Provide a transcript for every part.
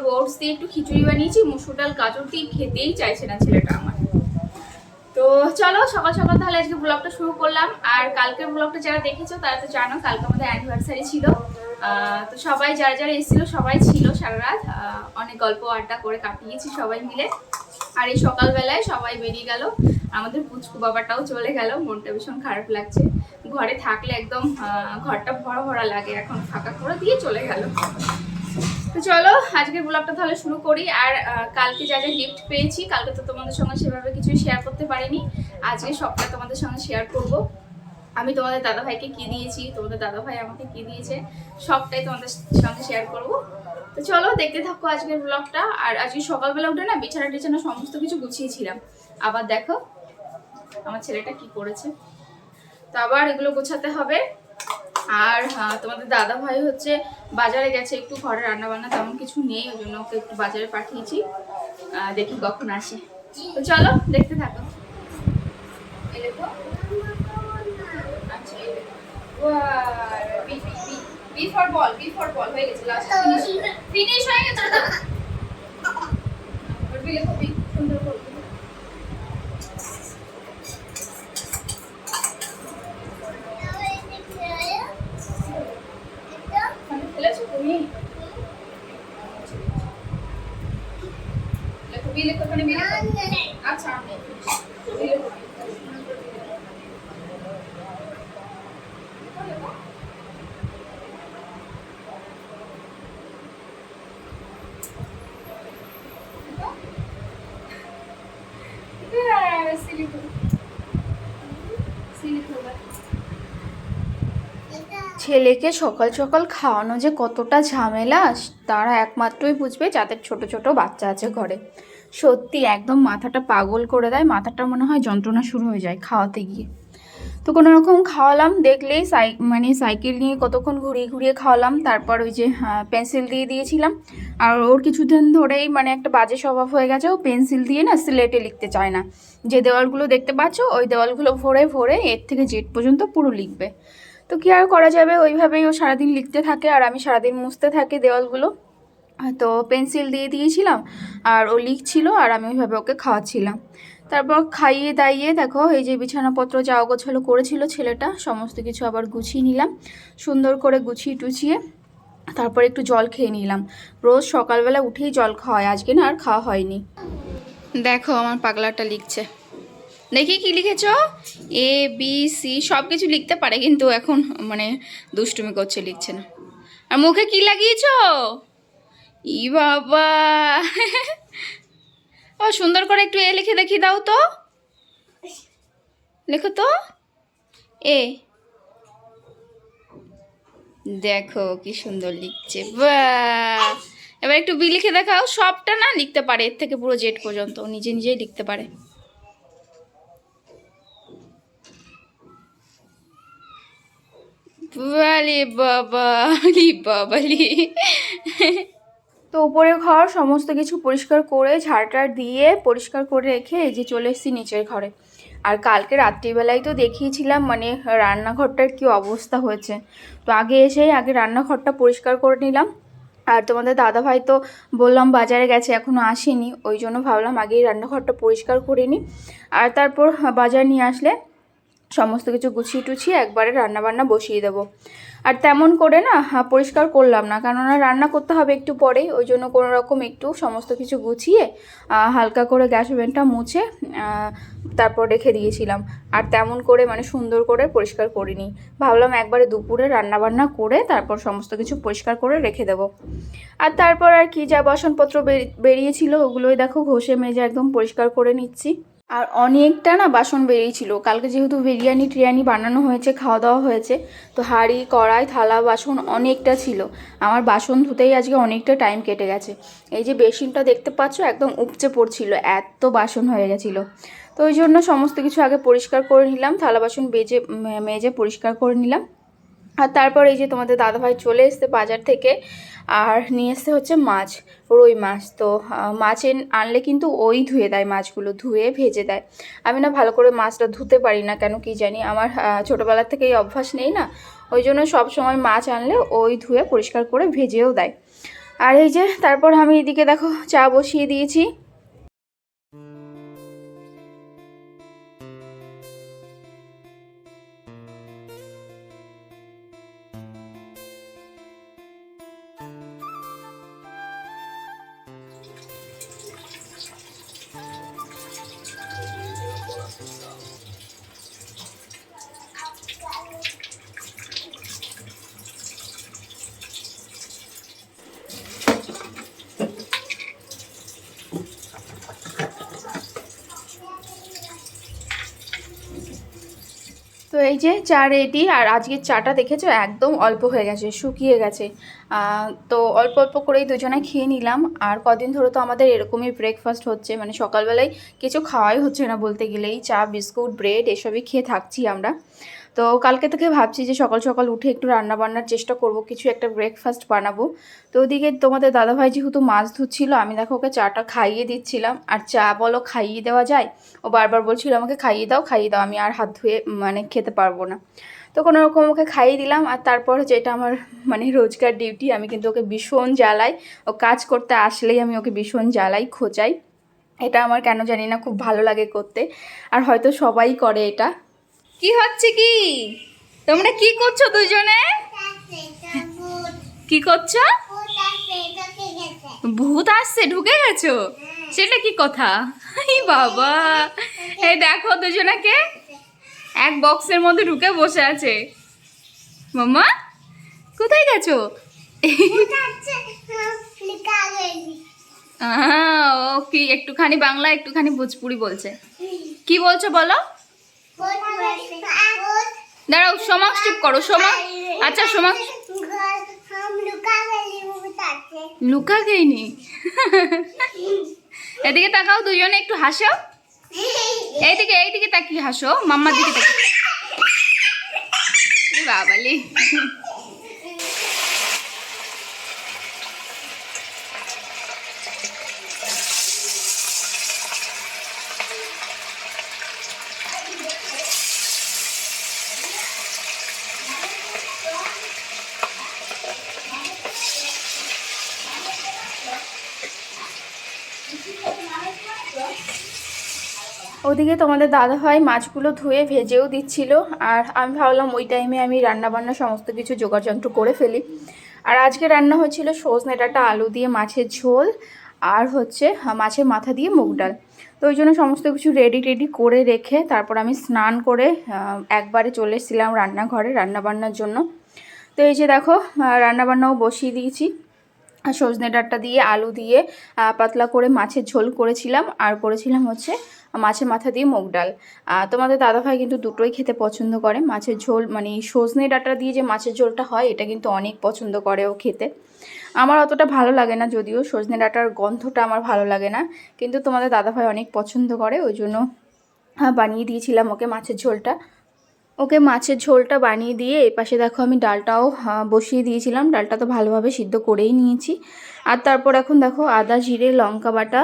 তারপর ওটস দিয়ে একটু খিচুড়ি বানিয়েছি, মুসুর ডাল, গাজর দিয়ে খেতেই চাইছে না ছেলেটা আমার। তো চলো, সকাল সকাল তাহলে আজকে ব্লগটা শুরু করলাম। আর কালকের ব্লগটা যারা দেখেছ, তারা তো জানো, কালকে আমাদের অ্যানিভার্সারি ছিল। তো সবাই যারা যারা এসেছিল, সবাই ছিল সারা রাত। অনেক গল্প আড্ডা করে কাটিয়েছি সবাই মিলে। আর এই সকালবেলায় সবাই বেরিয়ে গেল। আমাদের পুচকু বাবাটাও চলে গেল। মনটা ভীষণ খারাপ লাগছে। ঘরে থাকলে একদম ঘরটা ভরা ভরা লাগে। এখন ফাঁকা করে দিয়ে চলে গেল। তো চলো, আজকের ব্লগটা তাহলে শুরু করি। আর কালকে যা যা গিফট পেয়েছি, কালকে তো তোমাদের সঙ্গে সেভাবে কিছুই শেয়ার করতে পারিনি। আজকে সবটা তোমাদের সঙ্গে শেয়ার করব। আমি তোমাদের দাদাভাইকে কি দিয়েছি, তোমাদের দাদাভাই আমাকে কি দিয়েছে, সবটাই তোমাদের সঙ্গে শেয়ার করব। তো চলো, দেখতে থাকো আজকের ব্লগটা আর আজকে সকালবেলা উঠে না বিছানা টিছানা সমস্ত কিছু গুছিয়েছিলাম। আবার দেখো, আমার ছেলেটা কি করেছে। তো আবার এগুলো গোছাতে হবে। আর হ্যাঁ, তোমাদের দাদা ভাই হচ্ছে বাজারে গেছে একটু ঘরে রান্না বান্না তেমন কিছু নেই ওই জন্য ওকে একটু বাজারে পাঠিয়েছি। দেখি কখন আসে। তো চলো দেখতে থাকো। দেখো। আচ্ছা এই দেখো Wow, B B B B for ball B for ball হয়ে গেছে লাস্ট ফিনিশ ফিনিশ হয়ে গেছে তো এবার বি লেখো বি সুন্দর করে লেখো। ওখানে ফেলেছো তুমি লেখো বি লেখো ওখানে বি লেখো আচ্ছা আমি বি লেখো বি। লেখো, লেখো। লেখো। ব্যাস, সি লিখো। সি লিখো এবার। ছেলেকে সকাল সকাল খাওয়ানো যে কতটা ঝামেলা, তারা একমাত্রই বুঝবে যাদের ছোট ছোট বাচ্চা আছে ঘরে। সত্যি একদম মাথাটা পাগল করে দেয়, মাথাটা মনে হয় যন্ত্রণা শুরু হয়ে যায় খাওয়াতে গিয়ে। তো কোনো রকম খাওয়ালাম, দেখলেই সাই মানে সাইকেল নিয়ে কতক্ষণ ঘুরিয়ে ঘুরিয়ে খাওয়ালাম, তারপর ওই যে পেন্সিল দিয়ে দিয়েছিলাম। আর ওর কিছুদিন ধরেই মানে একটা বাজে স্বভাব হয়ে গেছে, ও পেন্সিল দিয়ে না স্লেটে লিখতে চায় না। যে দেওয়ালগুলো দেখতে পাচ্ছ, ওই দেওয়ালগুলো ভরে ভরে এর থেকে জেড পর্যন্ত পুরো লিখবে। তো কি আর করা যাবে? ওইভাবেই ও সারাদিন লিখতে থাকে আর আমি সারাদিন মুছতে থাকি দেওয়ালগুলো। তো পেন্সিল দিয়ে দিয়েছিলাম আর ও লিখছিল আর আমি ওইভাবে ওকে খাওয়াচ্ছিলাম। তারপর খাইয়ে দাইয়ে দেখো, এই যে বিছানাপত্র যা অগোছালো করেছিল ছেলেটা, সমস্ত কিছু আবার গুছিয়ে নিলাম। সুন্দর করে গুছিয়ে টুছিয়ে তারপর একটু জল খেয়ে নিলাম। রোজ সকালবেলা উঠেই জল খাওয়া হয় আজকে না আর খাওয়া হয়নি। দেখো আমার পাগলাটা লিখছে। দেখি কি লিখেছ? এ বি সি সব কিছু লিখতে পারে কিন্তু এখন মানে দুষ্টুমি করছে, লিখছে না। আর মুখে কি লাগিয়েছ? ই বাবা। ও, সুন্দর করে একটু এ লিখে দেখি, দাও তো। লেখো তো। এ। দেখো কি সুন্দর লিখছে। বাহ। এবার একটু বি লিখে দেখাও। সবটা না লিখতে পারে, এর থেকে পুরো জেড পর্যন্ত। নিজে নিজেই লিখতে পারে। বালি বাবালি বাবালি। তো উপরের ঘর সমস্ত কিছু পরিষ্কার করে ঝাড়টার দিয়ে পরিষ্কার করে রেখে এই যে চলে এসেছি নিচের ঘরে। আর কালকে রাত্রিবেলায় তো দেখিয়েছিলাম মানে রান্নাঘরটার কি অবস্থা হয়েছে। তো আগে এসেই আগে রান্নাঘরটা পরিষ্কার করে নিলাম। আর তোমাদের দাদা ভাই তো বললাম বাজারে গেছে এখনও আসেনি। ওই জন্য ভাবলাম আগেই রান্নাঘরটা পরিষ্কার করে নিই। আর তারপর বাজার নিয়ে আসলে সমস্ত কিছু গুছিয়ে টুছিয়ে একবারে রান্নাবান্না বসিয়ে দেবো। আর তেমন করে না হা, পরিষ্কার করলাম না কেননা রান্না করতে হবে একটু পরেই ওই জন্য কোনো রকম একটু সমস্ত কিছু গুছিয়ে হালকা করে গ্যাস ওভেনটা মুছে তারপর রেখে দিয়েছিলাম। আর তেমন করে মানে সুন্দর করে পরিষ্কার করিনি। ভাবলাম একবারে দুপুরে রান্নাবান্না করে তারপর সমস্ত কিছু পরিষ্কার করে রেখে দেবো। আর তারপর আর কি যা বাসনপত্র বেরি- বেরিয়েছিল ওগুলোই দেখো ঘষে মেজে একদম পরিষ্কার করে নিচ্ছি। আর অনেকটা না বাসন বেরিয়েছিল কালকে যেহেতু বিরিয়ানি টিরিয়ানি বানানো হয়েছে খাওয়া দাওয়া হয়েছে, তো হাঁড়ি, কড়াই, থালা, বাসন অনেকটা ছিল। আমার বাসন ধুতেই আজকে অনেকটা টাইম কেটে গেছে। এই যে বেসিনটা দেখতে পাচ্ছ, একদম উপচে পড়ছিল, এত বাসন হয়ে গেছিল। তো ওই জন্য সমস্ত কিছু আগে পরিষ্কার করে নিলাম, থালা, বাসন বেজে মেজে পরিষ্কার করে নিলাম। আর তারপর এই যে তোমাদের দাদাভাই চলে এসছে বাজার থেকে, আর নিয়ে এসছে হচ্ছে মাছ, রুই মাছ। তো মাছ আনলে কিন্তু ওই ধুয়ে দেয় মাছগুলো, ধুয়ে ভেজে দেয়। আমি না ভালো করে মাছটা ধুতে পারি না, কেন কি জানি? আমার ছোটোবেলার থেকে এই অভ্যাস নেই না? ওই জন্য সব সময় মাছ আনলে ওই ধুয়ে পরিষ্কার করে ভেজেও দেয়। আর এই যে, তারপর আমি এদিকে দেখো চা বসিয়ে দিয়েছি। এই যে চা রেডি আর আজকের চাটা দেখেছ? একদম অল্প হয়ে গেছে, শুকিয়ে গেছে। তো অল্প অল্প করেই দুজনে খেয়ে নিলাম। আর কদিন ধরে তো আমাদের এরকমই ব্রেকফাস্ট হচ্ছে। মানে সকালবেলায় কিছু খাওয়াই হচ্ছে না বলতে গেলেই চা, বিস্কুট ব্রেড এসবই খেয়ে থাকছি আমরা। তো কালকে থেকে ভাবছি যে সকাল সকাল উঠে একটু রান্না বান্নার চেষ্টা করব, কিছু একটা ব্রেকফাস্ট বানাবো। তো ওদিকে তোমাদের দাদাভাই যেহেতু মাছ ধুচ্ছিল, আমি দেখো ওকে চাটা খাইয়ে দিচ্ছিলাম। আর চা বলো খাইয়ে দেওয়া যায়? ও বারবার বলছিল, আমাকে খাইয়ে দাও খাইয়ে দাও, আমি আর হাত ধুয়ে মানে খেতে পারব না। তো কোনো রকম ওকে খাইয়ে দিলাম, আর তারপর যেটা আমার মানে রোজকার ডিউটি আমি কিন্তু ওকে ভীষণ জ্বালাই। ও কাজ করতে আসলেই আমি ওকে ভীষণ জ্বালাই, খোঁচাই। এটা আমার কেন জানি না খুব ভালো লাগে করতে। আর হয়তো সবাই করে এটা। কি হচ্ছে কি? তোমরা কি করছ দুজনে? কি করছ? ভূত আসছে, ঢুকে গেছো? সেটা কি কথা? বাবা। এই দেখো দুজনাকে। এক বক্সের মধ্যে ঢুকে বসে আছে। মাম্মা, কোথায় গেছো? ও কি একটুখানি বাংলা, একটুখানি ভোজপুরি বলছে। কি বলছো বলো? দাঁড়াও সমাজ চুপ করো সমাজ আচ্ছা সমাজ লুকা গেইনি? এদিকে তাকাও দুজনে একটু হাসো। এইদিকে এইদিকে তাকিয়ে হাসো মাম্মার দিকে তাকিয়ে। বাবালি। ওদিকে তোমাদের দাদা ভাই মাছগুলো ধুয়ে ভেজেও দিচ্ছিল, আর আমি ভাবলাম ওই টাইমে আমি রান্না বান্না সমস্ত কিছু যোগাযন্ত্র করে ফেলি। আর আজকে রান্না হয়েছিল সজনে ডাঁটা, আলু দিয়ে মাছের ঝোল, আর হচ্ছে মাছের মাথা দিয়ে মুগ ডাল। তো ওই জন্য সমস্ত কিছু রেডি টেডি করে রেখে তারপর আমি স্নান করে একবারে চলে এসেছিলাম রান্নাঘরে রান্না বান্নার জন্য। তো এই যে দেখো রান্নাবান্নাও বসিয়ে দিয়েছি। সজনে ডাঁটা দিয়ে, আলু দিয়ে পাতলা করে মাছের ঝোল করেছিলাম, আর করেছিলাম হচ্ছে মাছের মাথা দিয়ে মুগ ডাল। তোমাদের দাদাভাই কিন্তু দুটোই খেতে পছন্দ করে। মাছের ঝোল মানে সজনে ডাটা দিয়ে যে মাছের ঝোলটা হয়, এটা কিন্তু অনেক পছন্দ করে ও খেতে। আমার অতটা ভালো লাগে না, যদিও সজনে ডাটার গন্ধটা আমার ভালো লাগে না, কিন্তু তোমাদের দাদাভাই অনেক পছন্দ করে, ওই জন্য বানিয়ে দিয়েছিলাম ওকে মাছের ঝোলটা। ওকে মাছের ঝোলটা বানিয়ে দিয়ে এই পাশে দেখো আমি ডালটাও বসিয়ে দিয়েছিলাম। ডালটা তো ভালোভাবে সিদ্ধ করেই নিয়েছি। আর তারপর এখন দেখো আদা, জিরে, লঙ্কা বাটা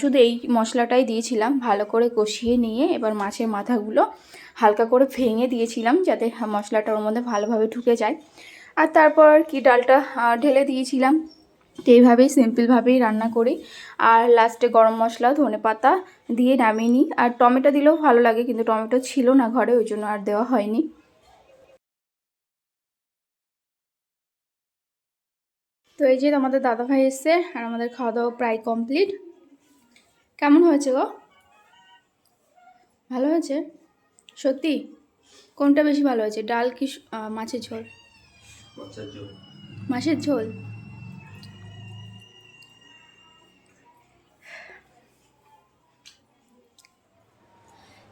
শুধু এই মশলাটাই দিয়েছিলাম। ভালো করে কষিয়ে নিয়ে এবার মাছের মাথাগুলো হালকা করে ভেঙে দিয়েছিলাম যাতে মশলাটা ওর মধ্যে ভালোভাবে ঢুকে যায়। আর তারপর কি ডালটা ঢেলে দিয়েছিলাম। তো এইভাবেই সিম্পলভাবেই রান্না করি। আর লাস্টে গরম মশলা ধনে পাতা দিয়ে নামিয়ে নিই। আর টমেটো দিলেও ভালো লাগে কিন্তু টমেটো ছিল না ঘরে ওই জন্য আর দেওয়া হয়নি। তো এই যে আমাদের দাদাভাই এসছে আর আমাদের খাওয়া দাওয়া প্রায় কমপ্লিট কেমন হয়েছে গো? ভালো হয়েছে? সত্যি? কোনটা বেশি ভালো হয়েছে ডাল কি মাছের ঝোল। মাছের ঝোল?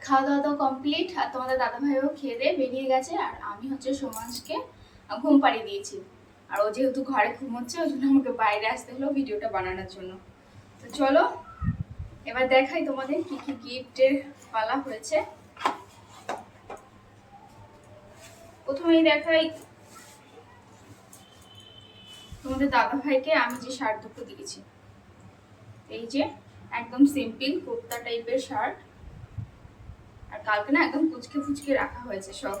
খাওয়া দাওয়া তো কমপ্লিট আর তোমাদের দাদা ভাইও খেয়ে দিয়ে বেরিয়ে গেছে, আর আমি হচ্ছে সমাজকে ঘুম পাড়িয়ে দিয়েছি। আর ও যেহেতু ঘরে ঘুমোচ্ছে, ওই জন্য আমাকে বাইরে আসতে হলো ভিডিওটা বানানোর জন্য। তো চলো, এবার দেখাই তোমাদের কি কি গিফটের পালা হয়েছে। প্রথমেই দেখাই তোমাদের দাদা ভাইকে আমি যে শার্ট দুটো দিয়েছি। এই যে, একদম সিম্পল কুর্তা টাইপের শার্ট। আর কালকে না একদম কুচকে ফুচকে রাখা হয়েছে সব।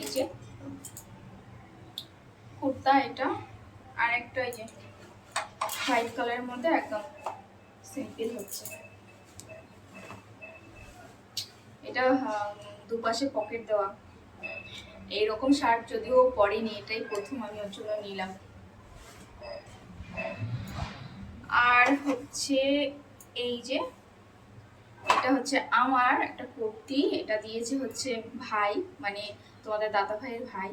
এই যে কুর্তা এটা, আর একটা এই যে হোয়াইট কালারের মধ্যে একদম সিম্পল হচ্ছে। এটা দুপাশে পকেট দেওয়া। এইরকম শার্ট যদিও পরেনি, এটাই প্রথম আমি ওর জন্য নিলাম। আর হচ্ছে এই যে এটা হচ্ছে আমার একটা কুর্তি এটা দিয়েছে হচ্ছে ভাই মানে তোমাদের দাদা ভাইয়ের ভাই।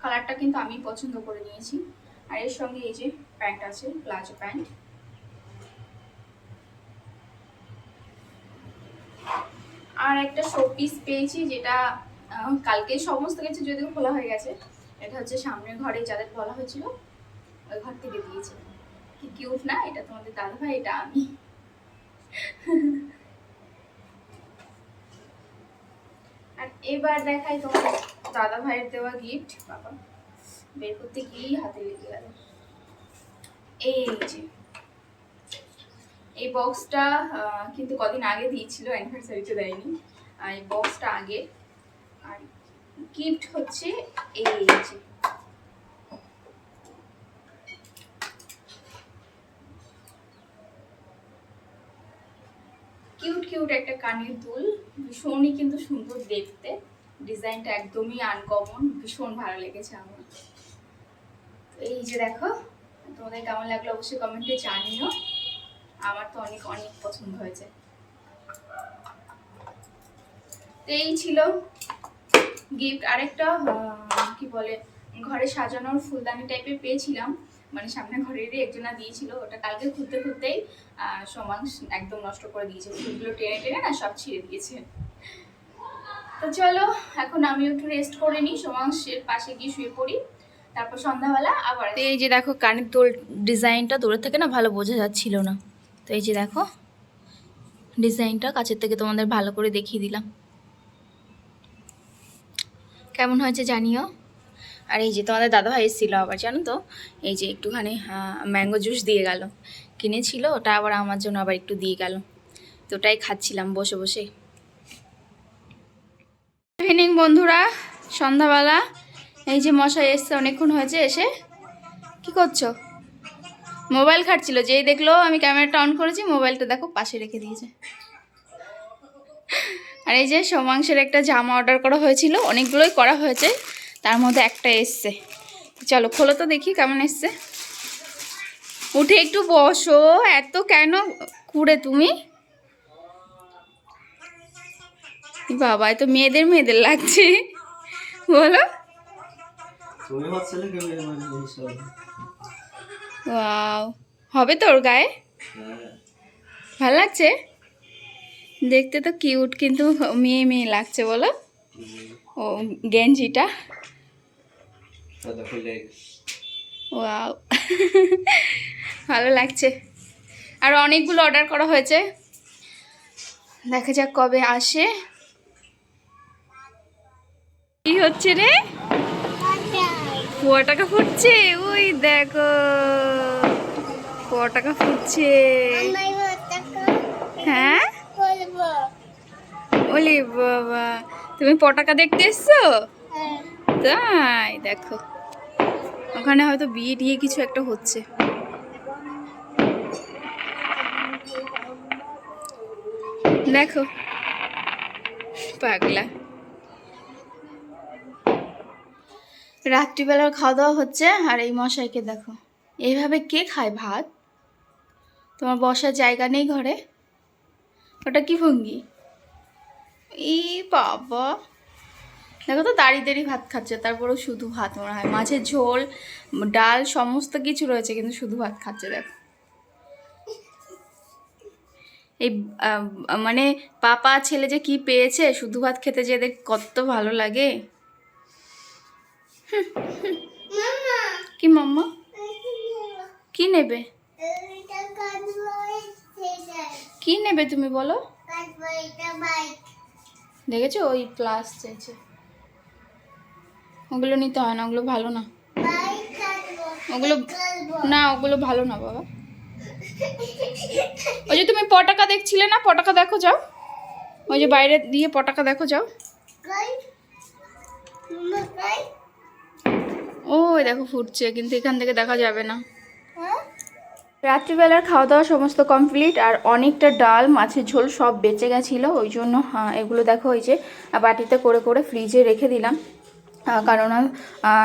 কালারটা কিন্তু আমি পছন্দ করে নিয়েছি। আর এর সঙ্গে এই যে প্যান্ট আছে, প্লাজো প্যান্ট। আর একটা শো পিস পেয়েছি যেটা কালকে সমস্ত কিছু যদিও খোলা হয়ে গেছে, এটা হচ্ছে সামনের ঘরে যাদের বলা হয়েছিল, ওই ঘর থেকে দিয়েছে। কি কিউট না? এটা তোমাদের দাদা ভাই এটা আমি। আর এবার দেখাই তোমার দাদা ভাইয়ের দেওয়া গিফট বাবা, বের করতে গিয়েই হাতে লেগে গেল। এই যে, এই বক্সটা কিন্তু কদিন আগে দিয়েছিল অ্যানিভার্সারিতে দেয়নি। এই বক্সটা আগে। আর গিফট হচ্ছে এই যে। কিউট একটা কানের দুল। ভীষণই কিন্তু সুন্দর দেখতে। ডিজাইনটা একদমই আনকমন ভীষণ ভালো লেগেছে আমার। এই যে দেখো, তোমাদের কেমন লাগল অবশ্যই কমেন্টে জানিও। আমার তো অনেক অনেক পছন্দ হয়েছে। এই ছিল গিফট আরেকটা কি বলে, ঘরে সাজানোর ফুলদানি টাইপের পেয়েছিলাম। মানে সামনে ঘরেরই একজনা দিয়েছিল ওটা কালকে খুলতে খুলতেই আহ, সমান একদম নষ্ট করে দিয়েছে ফুলগুলো টেনে টেনে না সব ছিঁড়ে দিয়েছে। তো চলো এখন আমি একটু রেস্ট করে নিই সোমাংশের পাশে গিয়ে শুয়ে পড়ি তারপর সন্ধ্যাবেলা আবার এই যে দেখো কানের দোল ডিজাইনটা দূরের থেকে না ভালো বোঝা যাচ্ছিল না। তো এই যে দেখো ডিজাইনটা কাছের থেকে তোমাদের ভালো করে দেখিয়ে দিলাম। কেমন হয়েছে জানিও? আর এই যে তোমাদের দাদাভাই এসেছিল আবার, জানো তো? এই যে একটুখানি ম্যাঙ্গো জুস দিয়ে গেল। কিনেছিল, ওটা আবার আমার জন্য আবার একটু দিয়ে গেল। তো ওটাই খাচ্ছিলাম বসে বসে। ইভিনিং বন্ধুরা, সন্ধ্যাবেলা। এই যে মশাই এসছে, অনেকক্ষণ হয়েছে এসে। কি করছ? মোবাইল ঘাটছিল, যেই দেখল আমি ক্যামেরাটা অন করেছি, মোবাইলটা দেখো পাশে রেখে দিয়েছে। আর এই যে সোমাংশের একটা জামা অর্ডার করা হয়েছিল, অনেকগুলোই করা হয়েছে। তার মধ্যে একটা এসছে। চলো, খোলো তো দেখি কেমন এসছে। উঠে একটু বসো। এত কেন কুড়ে তুমি? বাবা তো মেয়েদের মেয়েদের লাগছে। বলো। হবে? তোর গায়ে? ভালো লাগছে? দেখতে তো কিউট, কিন্তু মেয়ে মেয়ে লাগছে, বলো। ও, গেঞ্জিটা। ওয়াও ভালো লাগছে। আর অনেকগুলো অর্ডার করা হয়েছে। দেখা যাক কবে আসে। কি হচ্ছে রে? কুয়া টাকা ফুটছে? ওই দেখো। কুয়া টাকা ফুটছে। হ্যাঁ? ওলি বাবা। তুমি পটাকা দেখতে এসছো? তাই, দেখো। ওখানে হয়তো বিয়ে টিয়ে কিছু একটা হচ্ছে। দেখো, পাগলা। রাত্রিবেলার খাওয়া দাওয়া হচ্ছে, আর এই মশাইকে দেখো। এইভাবে কে খায় ভাত? তোমার বসার জায়গা নেই ঘরে? ওটা কি ভঙ্গি? ই বাবা। দেখো তো দাঁড়িয়ে দাঁড়িয়ে ভাত খাচ্ছে তারপরেও শুধু ভাত মনে হয়। মাছের ঝোল ডাল সমস্ত কিছু রয়েছে কিন্তু শুধু ভাত খাচ্ছে দেখো। এই মানে পাপা ছেলে যে কি পেয়েছে শুধু ভাত খেতে যে এদের কত ভালো লাগে। কি মাম্মা? কি নেবে? কি নেবে তুমি বলো? দেখেছ? ওই প্লাস চেয়েছে। ওগুলো নিতে হয় না ওগুলো ভালো না। ওগুলো না ওগুলো ভালো না বাবা। ওই যে তুমি পটাকা দেখছিলে না? পটাকা দেখো যাও। ওই যে বাইরে দিয়ে পটাকা দেখো যাও। ও ওই দেখো ফুটছে কিন্তু এখান থেকে দেখা যাবে না। রাত্রিবেলার খাওয়া দাওয়া সমস্ত কমপ্লিট আর অনেকটা ডাল মাছের ঝোল সব বেঁচে গেছিল ওই জন্য হ্যাঁ, এগুলো দেখো ওই যে বাটিতে করে করে ফ্রিজে রেখে দিলাম। কারণ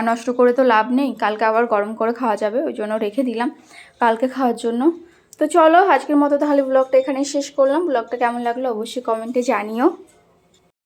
নষ্ট করে তো লাভ নেই। কালকে আবার গরম করে খাওয়া যাবে, ওই জন্য রেখে দিলাম। কালকে খাওয়ার জন্য। তো চলো, আজকের মতো তাহলে ব্লগটা এখানে শেষ করলাম। ব্লগটা কেমন লাগল অবশ্যই কমেন্টে জানিও।